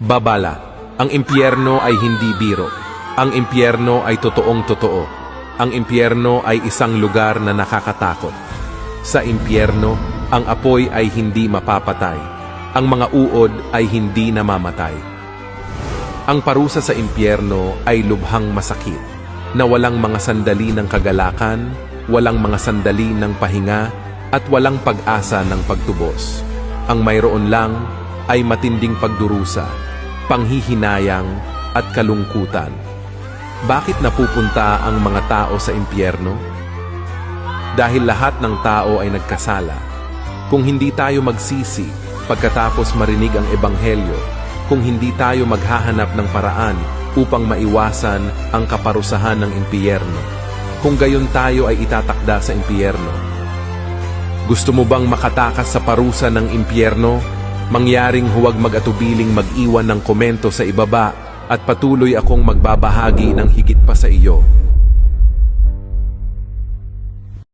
Babala, ang impyerno ay hindi biro. Ang impyerno ay totoong totoo. Ang impyerno ay isang lugar na nakakatakot. Sa impyerno, ang apoy ay hindi mapapatay. Ang mga uod ay hindi namamatay. Ang parusa sa impyerno ay lubhang masakit, na walang mga sandali ng kagalakan, walang mga sandali ng pahinga, at walang pag-asa ng pagtubos. Ang mayroon lang ay matinding pagdurusa, panghihinayang at kalungkutan. Bakit napupunta ang mga tao sa impyerno? Dahil lahat ng tao ay nagkasala. Kung hindi tayo magsisi pagkatapos marinig ang ebanghelyo, kung hindi tayo maghahanap ng paraan upang maiwasan ang kaparusahan ng impyerno, kung gayon tayo ay itatakda sa impyerno. Gusto mo bang makatakas sa parusa ng impyerno? Mangyaring huwag mag-atubiling mag-iwan ng komento sa ibaba at patuloy akong magbabahagi ng higit pa sa iyo.